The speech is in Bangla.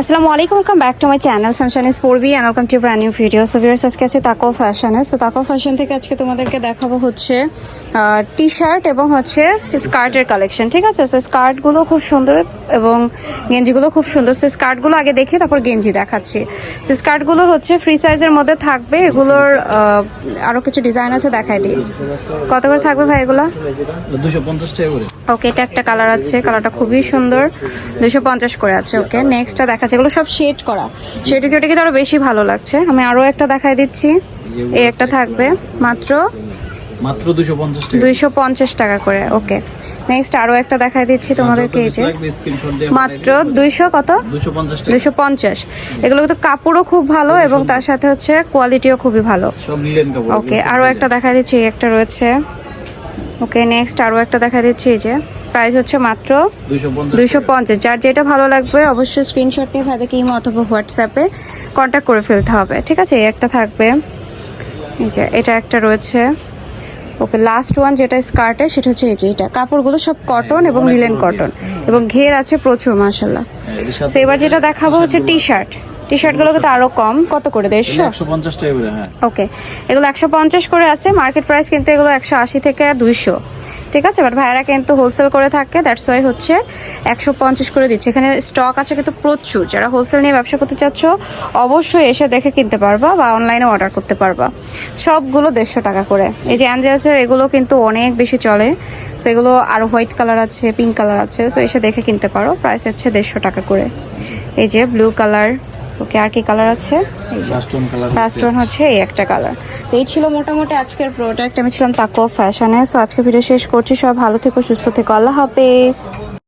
আসসালামু আলাইকুম welcome back to my channel sunshine ইস পড়বি and welcome to brand new video so viewers আজকে আছে তাকো ফ্যাশনে সো তাকো ফ্যাশন থেকে আজকে তোমাদেরকে দেখাবো হচ্ছে টি শার্ট এবং হচ্ছে স্কার্টের কালেকশন ঠিক আছে? সো স্কার্টগুলো খুব সুন্দর এবং গেঞ্জিগুলো খুব সুন্দর। সো স্কার্টগুলো আগে দেখে তারপর গেঞ্জি দেখাচ্ছি। সো স্কার্টগুলো হচ্ছে ফ্রি সাইজের মধ্যে থাকবে। এগুলোর আহ, আরও কিছু ডিজাইন আছে দেখাই দিই। কত করে থাকবে ভাই এগুলো? দুশো পঞ্চাশ টাকা করে। ওকে এটা একটা কালার আছে কালারটা খুবই সুন্দর। দুশো পঞ্চাশ করে আছে ওকে। নেক্সটটা দেখাচ্ছে এগুলো সব শেড করা। শেডে চটে কিন্তু আরও বেশি ভালো লাগছে। আমি আরও একটা দেখাই দিচ্ছি। এই একটা থাকবে মাত্র টাকা। করে ওকে। নেক্সট আরও একটা দেখাই দিচ্ছি তোমাদেরকে এই যে। মাত্র দুইশো কত? টাকা। এগুলো কিন্তু কাপড়ও খুব ভালো এবং তার সাথে হচ্ছে কোয়ালিটিও খুবই ভালো। সব লিলেন কাপড় ওকে আরও একটা দেখা দিচ্ছি এই একটা রয়েছে। ওকে নেক্সট আরও একটা দেখা দিচ্ছি এই যে। প্রাইস হচ্ছে মাত্র দুশো পঞ্চাশ দুইশো পঞ্চাশ। যার যেটা ভালো লাগবে অবশ্যই স্ক্রিনশট নিয়ে ভাইদেরকে ইমো অথবা হোয়াটসঅ্যাপে কন্ট্যাক্ট করে ফেলতে হবে ঠিক আছে? এই একটা থাকবে। এই যে এটা একটা রয়েছে। ওকে লাস্ট ওয়ান যেটা স্কার্টে সেটা হচ্ছে এই যে এটা। কাপড়গুলো সব কটন এবং লিলেন কটন এবং ঘের আছে প্রচুর মাসাল্লাহ তো এবার যেটা দেখাবো হচ্ছে টি শার্ট টি শার্টগুলো কিন্তু আরও কম। কত করে? দেড়শো? একশো পঞ্চাশ টাকা হ্যাঁ। ওকে। এগুলো একশো পঞ্চাশ করে আছে। মার্কেট প্রাইস কিন্তু এগুলো একশো আশি থেকে দুইশো। ঠিক আছে? বাট ভাইয়ারা কিন্তু হোলসেল করে থাকে। দ্যাটস ওয়াই হচ্ছে একশো পঞ্চাশ করে দিচ্ছে। এখানে স্টক আছে কিন্তু প্রচুর। যারা হোলসেল নিয়ে ব্যবসা করতে চাচ্ছ অবশ্যই এসে দেখে কিনতে পারবা বা অনলাইনে অর্ডার করতে পারবা। সবগুলো দেড়শো টাকা করে। এই যে অ্যাঞ্জেলসের এগুলো কিন্তু অনেক বেশি চলে। সো এগুলো আরও হোয়াইট কালার আছে পিঙ্ক কালার আছে। সো এসে দেখে কিনতে পারো। প্রাইস হচ্ছে দেড়শো টাকা করে। এই যে ব্লু কালার ওকে আর কি কালার আছে? লাস্ট হচ্ছে এই একটা কালার তো এই ছিল মোটামুটি আজকের প্রোডাক্ট আমি ছিলাম তাকো ফ্যাশনে সো আজকে ভিডিও শেষ করছি। সব ভালো থেকো সুস্থ থেকো। আল্লাহ হাফেজ।